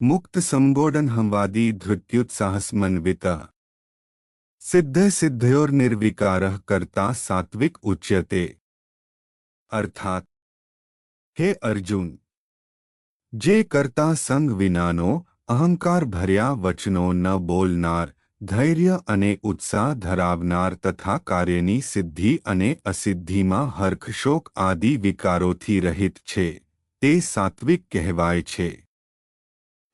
મુક્ત સંબોડન હંવાદી ધૃત્યુત્સાહસ્મન્વિત સિદ્ધ સિદ્ધયોર્નિર્વિકાર કરતા સાત્વિક ઉચ્યતે અર્થાત હે અર્જુન જે કરતા સંગ વિનાનો અહંકાર ભર્યા વચનો ન બોલનાર ધૈર્ય અને ઉત્સાહ ધરાવનાર તથા કાર્યની સિદ્ધિ અને અસિદ્ધિમાં હર્ષશોક આદિ વિકારોથી રહિત છે તે સાત્વિક કહેવાય છે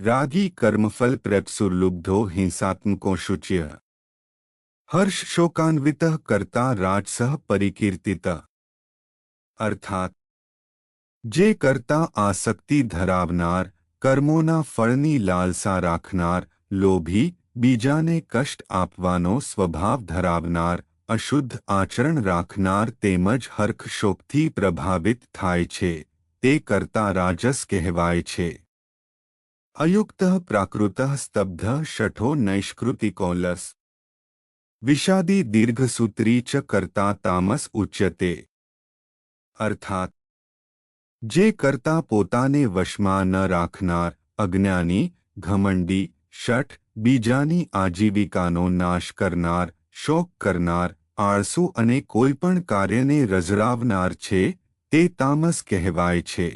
રાગી કર્મફલ પ્રેપ્સુર્લુબ્ધો હિંસાત્મકો શુચ્ય હર્ષ શોકાન્વિત કરતા રાજસહ પરિકીર્તિત અર્થાત જે કરતા આસક્તિ ધરાવનાર કર્મોના ફળની લાલસા રાખનાર લોભી બીજાને કષ્ટ આપવાનો સ્વભાવ ધરાવનાર અશુદ્ધ આચરણ રાખનાર તેમજ હર્ષશોકથી પ્રભાવિત થાય છે તે કરતા રાજસ કહેવાય છે અયુક્ત પ્રાકૃત સ્તબ્ધ શઠો નૈષ્કૃતિકોલસ વિષાદી દીર્ઘસૂત્રી ચ કરતા તામસ ઉચ્યતે અર્થાત જે કરતા પોતાને વશમાં ન રાખનાર અજ્ઞાની ઘમંડી શઠ બીજાની આજીવિકાનો નાશ કરનાર શોક કરનાર આળસુ અને કોઈપણ કાર્યને રઝળાવનાર છે તે તામસ કહેવાય છે